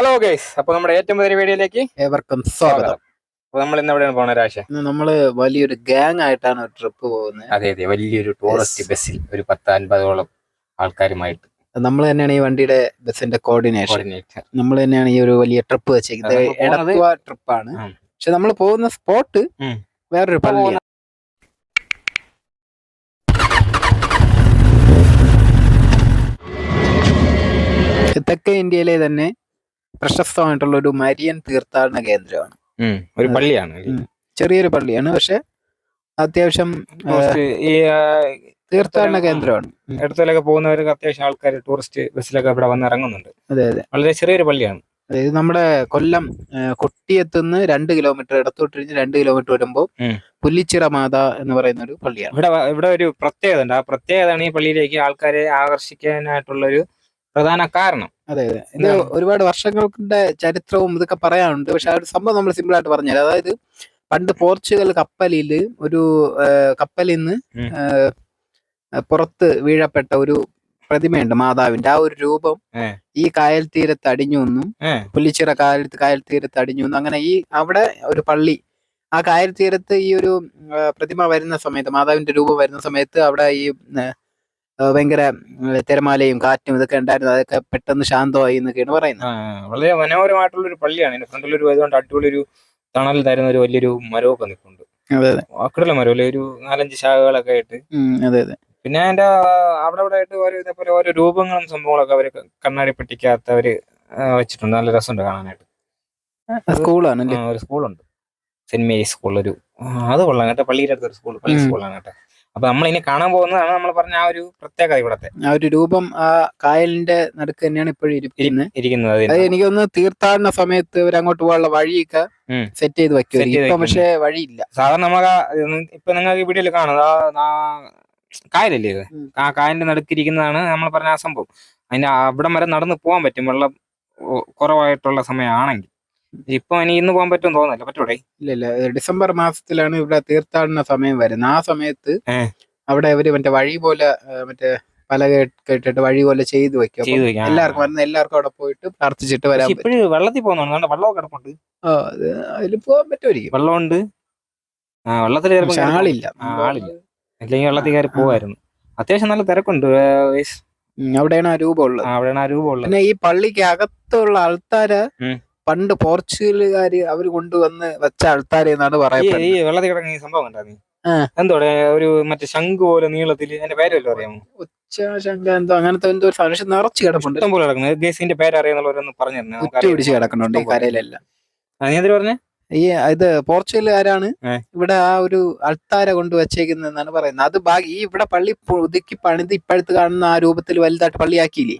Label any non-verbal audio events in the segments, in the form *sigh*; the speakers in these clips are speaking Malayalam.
ഹലോ ഗൈസ് അപ്പൊ നമ്മുടെ ഏറ്റവും പുതിയ വീഡിയോയിലേക്ക് ഏവർക്കും സ്വാഗതം. അപ്പൊ നമ്മൾ ഇന്ന് എവിടെയാണ് പോണ രാശ നമ്മൾ വലിയൊരു ഗാങ് ആയിട്ടാണ് ഒരു ട്രിപ്പ് പോകുന്നത് അതെ അതെ. വലിയൊരു ടൂറിസ്റ്റ് ബസ്സിൽ ഒരു പത്ത് അൻപതോളം ആൾക്കാരുമായിട്ട് നമ്മൾ തന്നെയാണ് ഈ വണ്ടിയുടെ ബസ്സിന്റെ കോർഡിനേഷൻ നമ്മൾ തന്നെയാണ് ഈ ഒരു വലിയ ട്രിപ്പ് വെച്ചേക്കുന്നത്. എടത്തുവ ട്രിപ്പാണ്. പക്ഷെ നമ്മൾ പോകുന്ന സ്പോട്ട്. വേറൊരു പള്ളിയാണ്. തെക്കേ ഇന്ത്യയിലെ തന്നെ പ്രശസ്തമായിട്ടുള്ള ഒരു മരിയൻ തീർത്ഥാടന കേന്ദ്രമാണ്. ഒരു പള്ളിയാണ്. ചെറിയൊരു പള്ളിയാണ് പക്ഷെ അത്യാവശ്യം ഈ തീർത്ഥാടന കേന്ദ്രമാണ്. ഇടത്തിലൊക്കെ പോകുന്നവർക്ക് അത്യാവശ്യം ആൾക്കാർ ടൂറിസ്റ്റ് ബസ്സിലൊക്കെ ഇവിടെ വന്ന് ഇറങ്ങുന്നുണ്ട്. അതെ അതെ. വളരെ ചെറിയൊരു പള്ളിയാണ്. അതായത് നമ്മുടെ കൊല്ലം കൊട്ടിയത്തുനിന്ന് രണ്ട് കിലോമീറ്റർ ഇടത്തോട്ട് കഴിഞ്ഞ് രണ്ട് കിലോമീറ്റർ വരുമ്പോൾ. പുല്ലിച്ചിറ മാത എന്ന് പറയുന്ന ഒരു പള്ളിയാണ്. ഇവിടെ ഇവിടെ ഒരു പ്രത്യേകത ഉണ്ട്. ആ പ്രത്യേകതയാണ് ഈ പള്ളിയിലേക്ക് ആൾക്കാരെ ആകർഷിക്കാനായിട്ടുള്ള ഒരു പ്രധാന കാരണം. അതെ അതെ. ഇത് ഒരുപാട് വർഷങ്ങളുടെ ചരിത്രവും ഇതൊക്കെ പറയാനുണ്ട്. പക്ഷെ ആ ഒരു സംഭവം നമ്മൾ സിമ്പിൾ ആയിട്ട് പറഞ്ഞു തരാം അതായത് പണ്ട് പോർച്ചുഗൽ കപ്പലിൽ ഒരു കപ്പലിൽ നിന്ന് പുറത്ത് വീഴപ്പെട്ട ഒരു പ്രതിമയുണ്ട് മാതാവിന്റെ ആ ഒരു രൂപം ഈ കായൽ തീരത്ത് അടിഞ്ഞു എന്നും ഏ, പുല്ലിച്ചിറ കായൽ കായൽ തീരത്ത് അടിഞ്ഞു എന്നും അങ്ങനെ ഈ അവിടെ ഒരു പള്ളി. ആ കായൽ തീരത്ത് ഈ ഒരു പ്രതിമ വരുന്ന സമയത്ത് മാതാവിന്റെ രൂപം വരുന്ന സമയത്ത് അവിടെ ഈ ഭയങ്കര തിരമാലയും കാറ്റും ഇതൊക്കെ ഉണ്ടായിരുന്നു. അതൊക്കെ പെട്ടെന്ന് ശാന്തമായി എന്നൊക്കെയാണ് പറയുന്നത്. വളരെ മനോഹരമായിട്ടുള്ള ഒരു പള്ളിയാണ്. ഇതിന്റെ ഫ്രണ്ടിൽ ഒരു അതുകൊണ്ട് അടിപൊളി ഒരു തണൽ തരുന്ന ഒരു വലിയൊരു മരമൊക്കെ നിൽക്കുന്നുണ്ട് വാക്കിടുള്ള മരം അല്ലെ? ഒരു നാലഞ്ച് ശാഖകളൊക്കെ ആയിട്ട്. അതെ അതെ. പിന്നെ അതിന്റെ അവിടെ അവിടെ ആയിട്ട് ഓരോ ഇതേപോലെ ഓരോ രൂപങ്ങളും സംഭവങ്ങളൊക്കെ അവർ കണ്ണാടി പെട്ടിക്കകത്ത് അവർ വെച്ചിട്ടുണ്ട്. നല്ല രസമുണ്ട് കാണാനായിട്ട്. സ്കൂളാണ് ഒരു സ്കൂളുണ്ട്. സെന്റ് മേരീസ് സ്കൂൾ ഒരു അത് കൊള്ളാം കേട്ടോ. പള്ളിയുടെ അടുത്തൊരു സ്കൂൾ പള്ളി. സ്കൂളാണ് കേട്ടോ. അപ്പൊ നമ്മൾ ഇനി കാണാൻ പോകുന്നതാണ് നമ്മൾ പറഞ്ഞ ആ ഒരു പ്രത്യേകത ഇവിടത്തെ. ആ ഒരു രൂപം ആ കായലിന്റെ നടുക്ക് തന്നെയാണ് ഇപ്പോഴും ഇരിക്കുന്നത് ഇരിക്കുന്നത് അത്. എനിക്കൊന്ന് തീർത്ഥാടന സമയത്ത് ഇവർ അങ്ങോട്ട് പോകാനുള്ള വഴിയൊക്കെ സെറ്റ് ചെയ്ത് വെക്കും ഇപ്പൊ പക്ഷെ വഴിയില്ല. സാധാരണ നമുക്ക് ഇപ്പൊ നിങ്ങൾക്ക് വീഡിയോയിൽ കാണുന്നത് കായലല്ലേ ഇത്. ആ കായലിന്റെ നടുക്കിരിക്കുന്നതാണ് നമ്മൾ പറഞ്ഞ ആ സംഭവം. അതിന്റെ അവിടം വരെ നടന്ന് പോകാൻ പറ്റും വെള്ളം കുറവായിട്ടുള്ള സമയമാണെങ്കിൽ. ഇപ്പൊ ഇനി ഇന്ന് പോകാൻ പറ്റും തോന്നുന്നില്ല. പറ്റൂടെ? ഇല്ല ഇല്ല ഡിസംബർ മാസത്തിലാണ് ഇവിടെ തീർത്ഥാടന സമയം വരുന്നത്. ആ സമയത്ത് അവിടെ അവർ മറ്റേ വഴി പോലെ മറ്റേ പല കേട്ടിട്ട് വഴി പോലെ ചെയ്തു വെക്കും. എല്ലാവർക്കും വരുന്ന എല്ലാവർക്കും അവിടെ പോയിട്ട് പ്രാർത്ഥിച്ചിട്ട് വരാം ഇപ്പോഴും വെള്ളത്തിൽ പോകുന്നുണ്ട് വെള്ളം വെള്ളമൊക്കെ കിടപ്പുണ്ട്. ആ, അത് അതിൽ പോകാൻ പറ്റുമായിരിക്കും. വെള്ളമുണ്ട്. ആ വെള്ളത്തിൽ ആളില്ല. ആളില്ല. അല്ലെങ്കിൽ വെള്ളത്തിൽ കയറി പോവായിരുന്നു. അത്യാവശ്യം നല്ല തിരക്കുണ്ട് അവിടെയാണ് ആ രൂപമുള്ളത് അവിടെയാണ് ആ രൂപമുള്ളത് പിന്നെ ഈ പള്ളിക്ക് അകത്തുള്ള ആൾക്കാര്. പണ്ട് പോർച്ചുഗലുകാർ അവർ കൊണ്ടുവന്ന് വെച്ച ആൾത്താര് എന്നാണ് ഈ വെള്ളത്തിൽ കിടക്കുന്ന ഈ സംഭവം കണ്ടാ നീ. എന്തോടെ? ഒരു മറ്റേ ശംഖ് പോലെ നീളത്തിൽ എന്റെ പേരല്ലോ അറിയാമോ? ഉച്ചശങ്ക എന്തോ അങ്ങനത്തെ എന്തോ ഒരു സാധനം. നിറച്ച് കിടപ്പുണ്ട്. ഇഷ്ടം പോലെ കിടക്കുന്നത് ഗേസിന്റെ പേര് അറിയാന്നുള്ളവരൊന്ന് പറഞ്ഞു തന്നെ പിടിച്ച് കിടക്കുന്നുണ്ട് ഈ കരയിലെല്ലാം. നീ എന്തിനു പറഞ്ഞേ? ഈ ഇത് പോർച്ചുഗലുകാരാണ്. ഇവിടെ ആ ഒരു അൾത്താര കൊണ്ട് വെച്ചേക്കുന്നതെന്നാണ് പറയുന്നത്. അത് ബാക്കി ഈ ഇവിടെ പള്ളി പുതുക്കി പണിത് ഇപ്പോഴത്തെ കാണുന്ന ആ രൂപത്തിൽ വലുതായിട്ട് പള്ളിയാക്കിയില്ലേ.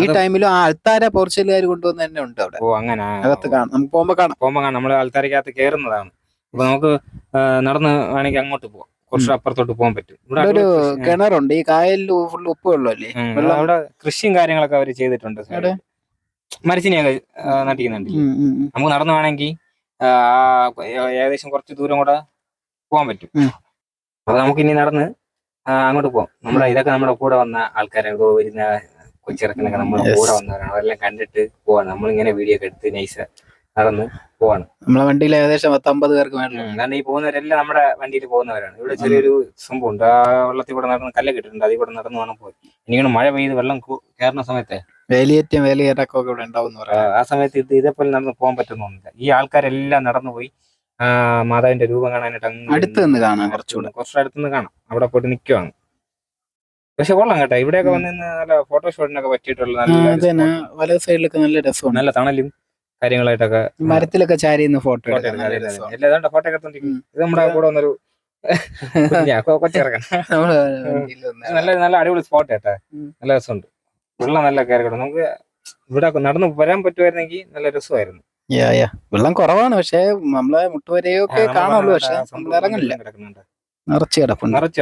ഈ ടൈമിലും ആ അൾത്താര പോർച്ചുഗലുകാർ കൊണ്ടുവന്ന് തന്നെ ഉണ്ട് അവിടെ. ഓ അങ്ങനെ. അകത്ത് കാണാം. നമുക്ക് പോകുമ്പോ കാണാം. പോകുമ്പോ കാണാം. നമ്മൾ ആൾത്താരക്കകത്ത് കേറുന്നതാണ്. അപ്പൊ നമുക്ക് നടന്ന് വേണമെങ്കിൽ അങ്ങോട്ട് പോവാം. കുറച്ച് അപ്പുറത്തോട്ട് പോകാൻ പറ്റും. ഇവിടെ ഒരു കിണറുണ്ട്. ഈ കായലിൽ ഫുള്ള് ഉപ്പ് വെള്ളമല്ലേ? അവിടെ കൃഷിയും കാര്യങ്ങളൊക്കെ അവർ ചെയ്തിട്ടുണ്ട്? മരച്ചിനിയൊക്കെ നട്ടിക്കുന്നുണ്ട്. നമുക്ക് നടന്നു വേണമെങ്കിൽ ഏകദേശം കുറച്ച് ദൂരം കൂടെ പോകാൻ പറ്റും. അപ്പൊ നമുക്ക് ഇനി നടന്ന് അങ്ങോട്ട് പോവാം. നമ്മുടെ ഇതൊക്കെ നമ്മുടെ കൂടെ വന്ന ആൾക്കാരെ വരുന്ന കൊച്ചിറക്കനൊക്കെ നമ്മൾ. കൂടെ വന്നവരാണ്. അവരെല്ലാം കണ്ടിട്ട് പോവാണ്. നമ്മളിങ്ങനെ വീഡിയോ ഒക്കെ എടുത്ത് നൈസ് നടന്ന് പോവാണ്. നമ്മളെ വണ്ടിയിൽ ഏകദേശം പത്തമ്പത് പേർക്ക് കാരണം ഈ പോകുന്നവരെല്ലാം നമ്മുടെ വണ്ടിയിൽ പോകുന്നവരാണ്. ഇവിടെ ചെറിയൊരു സംഭവം ഉണ്ട് ആ വെള്ളത്തിൽ കൂടെ നടന്ന് കല്ല് കിട്ടിട്ടുണ്ട്. അതിൽ കൂടെ നടന്ന് വേണം പോയി ഇനിയാണ് മഴ പെയ്ത് വെള്ളം കയറുന്ന സമയത്തെ വേലിയേറ്റം വേലിയേറ്റൊക്കെ ഇവിടെ ഉണ്ടാവും ആ, സമയത്ത് ഇത് ഇതേപോലെ നടന്ന് പോകാൻ പറ്റുന്നൊന്നുമില്ല ഈ ആൾക്കാരെല്ലാം നടന്നു പോയി മാതാവിന്റെ രൂപം കാണാനായിട്ട് അടുത്ത് നിന്ന് കാണാം കുറച്ചുകൂടെ. കുറച്ച് അടുത്തുനിന്ന് കാണാം. അവിടെ പോയിട്ട് നിൽക്കുവാണ് പക്ഷെ കൊള്ളാം കേട്ടോ. ഇവിടെയൊക്കെ. വന്ന് നല്ല ഫോട്ടോഷൂട്ടിനൊക്കെ പറ്റിയിട്ടുള്ള നല്ല വല സൈഡിലൊക്കെ നല്ല രസമാണ്. നല്ല തണലും കാര്യങ്ങളായിട്ടൊക്കെ മരത്തിലൊക്കെ ചാരി നിന്ന് ഫോട്ടോ ഫോട്ടോ എടുത്തോണ്ടിരിക്കും. ഇത് നമ്മുടെ കൂടെ വന്നൊരു *laughs* നല്ല നല്ല അടിപൊളി സ്പോട്ട് കേട്ടാ. നല്ല രസമുണ്ട്. വെള്ളം നല്ല കയറി നമുക്ക് ഇവിടെ നടന്ന് വരാൻ പറ്റുമായിരുന്നെങ്കിൽ നല്ല രസമായിരുന്നു. വെള്ളം കുറവാണ്. പക്ഷെ നമ്മളെ മുട്ടുവരെയൊക്കെ കാണുള്ളൂ. പക്ഷെ സംഭവം ഇറങ്ങില്ല കിടക്കുന്നുണ്ട്. നിറച്ച്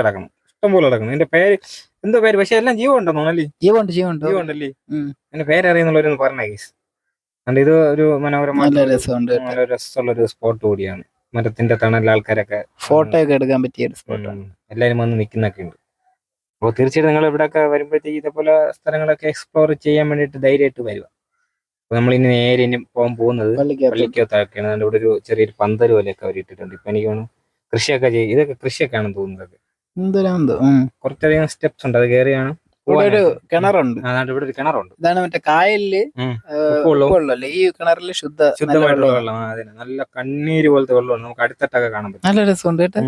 കിടക്കണം. ഇഷ്ടം പോലെ കിടക്കണം എന്റെ പേര് എന്തോ പേര്? പക്ഷെ എല്ലാം ജീവൻ ഉണ്ടെന്നോ അല്ലേ ജീവണ്ട് ജീവണ്ട് ഉം. എന്റെ പേരറിയുന്നുള്ളവരൊന്ന് പറഞ്ഞ കേസ് അണ്ട് ഇത് ഒരു മനോഹരമായ നല്ല രസമുണ്ട് നല്ല രസമുള്ള ഒരു സ്പോട്ട് കൂടിയാണ്. മരത്തിന്റെ തണൽ ആൾക്കാരൊക്കെ ഫോട്ടോ ഒക്കെ എടുക്കാൻ പറ്റിയ ഒരു സ്പോട്ടാണ് ഉം, എല്ലാരും വന്ന് നിൽക്കുന്നൊക്കെ ഉണ്ട്. അപ്പോൾ തീർച്ചയായിട്ടും നിങ്ങൾ ഇവിടെയൊക്കെ വരുമ്പോഴത്തേക്ക് ഇതേപോലെ സ്ഥലങ്ങളൊക്കെ എക്സ്പ്ലോർ ചെയ്യാൻ വേണ്ടിയിട്ട് ധൈര്യമായിട്ട് വരിക. അപ്പൊ നമ്മൾ ഇനി നേരെ ഇനി പോകാൻ പോകുന്നത് പള്ളിക്കകത്ത്. പള്ളിക്കകത്തൊക്കെയാണ്. ഇവിടെ ഒരു ചെറിയൊരു പന്തൽ പോലെയൊക്കെ അവർ ഇട്ടിട്ടുണ്ട്. ഇപ്പൊ എനിക്ക് തോന്നുന്നു കൃഷിയൊക്കെ ചെയ്യും ഇതൊക്കെ കൃഷിയൊക്കെ ആണെന്ന് തോന്നുന്നത് എന്തിനാന്തോ. കുറച്ചധികം സ്റ്റെപ്സ് ഉണ്ട്. അത് കയറിയാണ് ഇവിടെ ഒരു കിണറുണ്ട്. ഇവിടെ ഒരു കിണറുണ്ട്. ഇതാണ് മറ്റേ കായലിൽ. ഉപ്പുവെള്ളമല്ലേ ഈ കിണറിൽ ശുദ്ധ ശുദ്ധമായിട്ടുള്ള വെള്ളമാണ്. നല്ല കണ്ണീര് പോലത്തെ വെള്ളമാണ്. നമുക്ക് അടുത്തട്ടൊക്കെ കാണാൻ പറ്റും. നല്ല രസമുണ്ട് കേട്ടോ.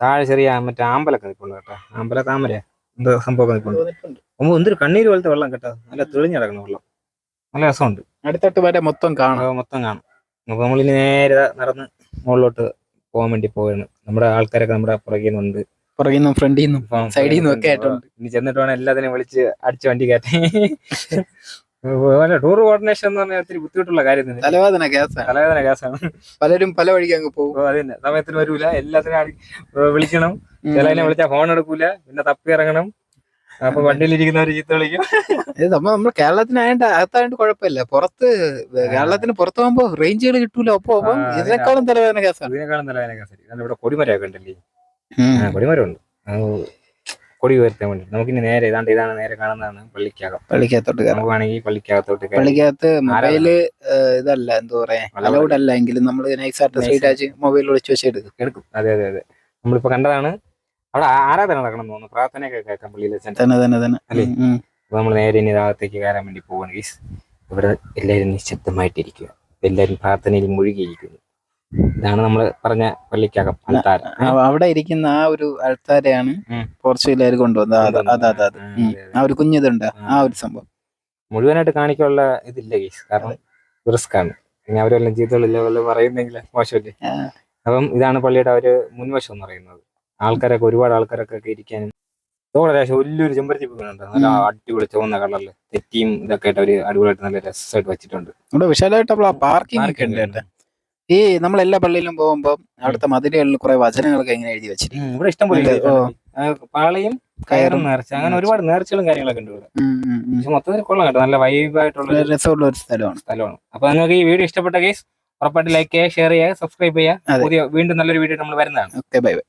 താഴെ ചെറിയ മറ്റേ ആമ്പലൊക്കെ നിൽപ്പുണ്ട് കേട്ടോ. ആമ്പല താമര എന്തോ സംഭവം നിൽപ്പുണ്ട്. എന്തൊരു കണ്ണീര് പോലത്തെ വെള്ളം കേട്ടോ. നല്ല തെളിഞ്ഞു കിടക്കുന്ന വെള്ളം. നല്ല രസമുണ്ട്. അടുത്തട്ട് വരെ മൊത്തം കാണാം. മൊത്തം കാണാം. അപ്പൊ നമ്മളിനി നേരെ നടന്ന് മുകളിലോട്ട് പോകാൻ വേണ്ടി പോവാണ്. നമ്മുടെ ആൾക്കാരൊക്കെ നമ്മുടെ പുറകിൽ നിന്നുണ്ട് പുറകിൽ നിന്നും ഫ്രണ്ടിൽ നിന്നും സൈഡിൽ നിന്നും ഒക്കെ ആയിട്ടുണ്ട്. ഇനി ചെന്നിട്ട് വേണം എല്ലാത്തിനെയും വിളിച്ച് അടിച്ച് വണ്ടി കയറ്റി. ടൂർ കോർഡിനേഷൻ എന്ന് പറഞ്ഞാൽ ഒത്തിരി ബുദ്ധിമുട്ടുള്ള കാര്യം തന്നെ. തലവേദന ഗ്യാസാണ് തലവേദന കേസാണ് പലരും പല വഴിക്ക് അങ്ങ് പോകും. അപ്പൊ അത് തന്നെ സമയത്തിന് വരൂല. എല്ലാത്തിനും വിളിക്കണം. ചിലതിനെ വിളിച്ചാൽ ഫോൺ എടുക്കൂല. പിന്നെ തപ്പി ഇറങ്ങണം. അപ്പൊ വണ്ടിയിലിരിക്കുന്നവര് ചീത്ത വിളിക്കും. ഇത് നമ്മൾ നമ്മൾ കേരളത്തിനായോണ്ട് അകത്തായോണ്ട് കുഴപ്പമില്ല. പുറത്ത് കേരളത്തിന് പുറത്ത് പോകുമ്പോ റേഞ്ചുകൾ കിട്ടൂല. ആ, ഇതിനേക്കാളും തലവേദന കേസാണ് ഇതിനേക്കാളും തലവേദന കേസാണ് ഇവിടെ കൊടിമരയൊക്കെ ഉണ്ടല്ലേ? കൊടിമരമുണ്ട് കൊടി ഉയർത്താൻ വേണ്ടി നമുക്കിനി നേരെ ഇതാണ്ട് ഇതാണ് നേരെ കാണുന്നതാണ് പള്ളിക്കകം. പള്ളിക്കകത്തോട്ട് നമുക്ക് വേണമെങ്കിൽ പള്ളിക്കകത്തോട്ട് പള്ളിക്കകത്ത് മൊബൈൽ ഇതല്ല എന്താ പറയാ അലൗഡ് അല്ല എങ്കിലും നമ്മൾ നൈസായിട്ട്. സൈഡാച്ച് മൊബൈൽ വിളിച്ചു വെച്ച് എടുക്കും എടുക്കും. അതെ അതെ അതെ. നമ്മളിപ്പോ കണ്ടതാണ്. അവിടെ ആരാധന നടക്കണം തോന്നുന്നു. പ്രാർത്ഥനയൊക്കെ കേൾക്കാം പള്ളിയിലെ തന്നെ തന്നെ തന്നെ. അല്ലേ? അപ്പൊ നമ്മൾ നേരെ ഇനി ഭാഗത്തേക്ക് കയറാൻ വേണ്ടി പോവാണ്. ഗീസ് ഇവിടെ എല്ലാവരും നിശബ്ദമായിട്ടിരിക്കുക എല്ലാവരും പ്രാർത്ഥനയിൽ മുഴുകിയിരിക്കുന്നു. ഇതാണ് നമ്മൾ പറഞ്ഞ പള്ളിക്കകം അൾത്താര. അവിടെ ഇരിക്കുന്ന ആ ഒരു അൾത്താരയാണ്. പോർച്ചുഗലുകാർ കൊണ്ടുവന്നത്. അത് അത് അത് ആ, ഒരു കുഞ്ഞിതുണ്ട്. ആ. ഒരു സംഭവം. മുഴുവനായിട്ട് കാണിക്കാനുള്ള ഇതില്ല കേസ് കാരണം റിസ്ക് ആണ് പിന്നെ അവരെല്ലാം ജീവിതമില്ല വല്ല പറയുന്നെങ്കിൽ മോശമല്ലേ? അപ്പം ഇതാണ് പള്ളിയുടെ ഒരു മുൻവശം എന്ന് പറയുന്നത്. ആൾക്കാരൊക്കെ ഒരുപാട് ആൾക്കാരൊക്കെ ഇരിക്കാനും വലിയൊരു ചെമ്പരത്തി പൂക്കുന്നുണ്ട് നല്ല അടിപൊളി ചുവന്ന കളറിൽ തെറ്റിയും ഇതൊക്കെ ആയിട്ട് അവർ അടിപൊളിയായിട്ട് നല്ല രസമായിട്ട് വെച്ചിട്ടുണ്ട്. ഇവിടെ വിശാലമായിട്ടുള്ള പാർക്കിംഗ് ഒക്കെ ഉണ്ട് ഈ നമ്മൾ എല്ലാ പള്ളിയിലും പോകുമ്പോ അവിടുത്തെ മതിലുകളിൽ കുറെ വചനങ്ങളൊക്കെ ഇങ്ങനെ എഴുതി വെച്ചിരിക്കും ഇവിടെ ഇഷ്ടം പോലെ. പാളയും കയറും. നേർച്ച. അങ്ങനെ ഒരുപാട് നേർച്ചകളും കാര്യങ്ങളൊക്കെ ഉണ്ട് ഇവിടെ. പക്ഷെ മൊത്തത്തിൽ കൊള്ളാം കേട്ടോ. നല്ല വൈബായിട്ടുള്ള ആയിട്ടുള്ള രസമുള്ള ഒരു സ്ഥലമാണ്. സ്ഥലമാണ്. അപ്പൊ നിങ്ങൾക്ക് ഈ വീഡിയോ ഇഷ്ടപ്പെട്ട കേസ് ഉറപ്പായിട്ട് ലൈക്ക് ചെയ്യുക ഷെയർ ചെയ്യുക സബ്സ്ക്രൈബ് ചെയ്യുക. പുതിയ വീണ്ടും നല്ലൊരു വീഡിയോ നമ്മൾ വരുന്നതാണ്. Okay bye bye